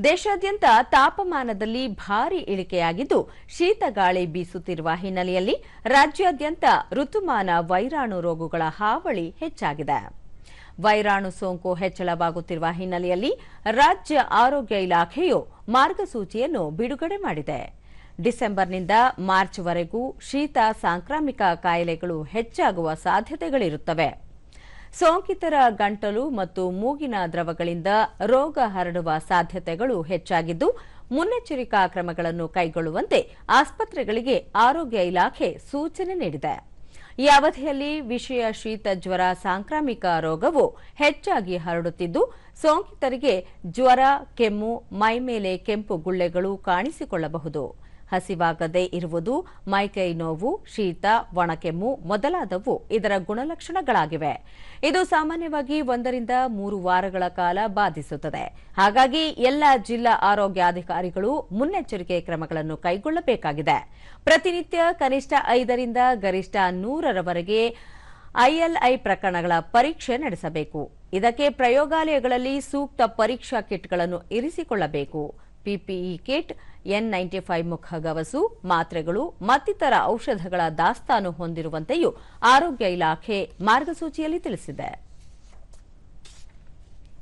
ದೇಶಾದ್ಯಂತ ತಾಪಮಾನದಲ್ಲಿ ಭಾರಿ ಇಳಿಕೆಯಾಗಿದ್ದು, ಶೀತಗಾಳಿ ಬೀಸುತ್ತಿರುವ ಹಿನ್ನೆಲೆಯಲ್ಲಿ ರಾಜ್ಯಾದ್ಯಂತ ಋತುಮಾನ ವೈರಾಣು ರೋಗಗಳ ಹಾವಳಿ ಹೆಚ್ಚಾಗಿದೆ. ವೈರಾಣು ಸೋಂಕು ಹೆಚ್ಚಳವಾಗುತ್ತಿರುವ ಹಿನ್ನೆಲೆಯಲ್ಲಿ ರಾಜ್ಯ ಆರೋಗ್ಯ ಇಲಾಖೆಯು ಮಾರ್ಗಸೂಚಿಯನ್ನು ಬಿಡುಗಡೆ ಮಾಡಿದೆ. ಡಿಸೆಂಬರ್ನಿಂದ ಮಾರ್ಚ್ವರೆಗೂ ಶೀತ ಸಾಂಕ್ರಾಮಿಕ ಕಾಯಿಲೆಗಳು ಹೆಚ್ಚಾಗುವ ಸಾಧ್ಯತೆಗಳಿರುತ್ತವೆ. ಸೋಂಕಿತರ ಗಂಟಲು ಮತ್ತು ಮೂಗಿನ ದ್ರವಗಳಿಂದ ರೋಗ ಹರಡುವ ಸಾಧ್ಯತೆಗಳು ಹೆಚ್ಚಾಗಿದ್ದು, ಮುನ್ನೆಚ್ಚರಿಕಾ ಕ್ರಮಗಳನ್ನು ಕೈಗೊಳ್ಳುವಂತೆ ಆಸ್ಪತ್ರೆಗಳಿಗೆ ಆರೋಗ್ಯ ಇಲಾಖೆ ಸೂಚನೆ ನೀಡಿದೆ. ಈ ಅವಧಿಯಲ್ಲಿ ವಿಷಯ ಶೀತ ಜ್ವರ ಸಾಂಕ್ರಾಮಿಕ ರೋಗವು ಹೆಚ್ಚಾಗಿ ಹರಡುತ್ತಿದ್ದು, ಸೋಂಕಿತರಿಗೆ ಜ್ವರ, ಕೆಮ್ಮು, ಮೈಮೇಲೆ ಕೆಂಪು ಗುಳ್ಳೆಗಳು ಕಾಣಿಸಿಕೊಳ್ಳಬಹುದು. ಹಸಿವಾಗದೇ ಇರುವುದು, ಮೈಕೈ ನೋವು, ಶೀತ, ಒಣಕೆಮ್ಮು ಮೊದಲಾದವು ಇದರ ಗುಣಲಕ್ಷಣಗಳಾಗಿವೆ. ಇದು ಸಾಮಾನ್ಯವಾಗಿ ಒಂದರಿಂದ ಮೂರು ವಾರಗಳ ಕಾಲ ಬಾಧಿಸುತ್ತದೆ. ಹಾಗಾಗಿ ಎಲ್ಲ ಜಿಲ್ಲಾ ಆರೋಗ್ಯಾಧಿಕಾರಿಗಳು ಮುನ್ನೆಚ್ಚರಿಕೆ ಕ್ರಮಗಳನ್ನು ಕೈಗೊಳ್ಳಬೇಕಾಗಿದೆ. ಪ್ರತಿನಿತ್ಯ ಕನಿಷ್ಠ ಐದರಿಂದ ಗರಿಷ್ಠ ನೂರರವರೆಗೆ ಐಎಲ್ಐ ಪ್ರಕರಣಗಳ ಪರೀಕ್ಷೆ ನಡೆಸಬೇಕು. ಇದಕ್ಕೆ ಪ್ರಯೋಗಾಲಯಗಳಲ್ಲಿ ಸೂಕ್ತ ಪರೀಕ್ಷಾ ಕಿಟ್ಗಳನ್ನು ಇರಿಸಿಕೊಳ್ಳಬೇಕು. PPE kit, N ninety five ಮುಖಗವಸು, ಮಾತ್ರೆಗಳು, ಮತ್ತಿತರ ಔಷಧಗಳ ದಾಸ್ತಾನು ಹೊಂದಿರುವಂತೆಯೂ ಆರೋಗ್ಯ ಇಲಾಖೆ ಮಾರ್ಗಸೂಚಿಯಲ್ಲಿ ತಿಳಿಸಿದೆ.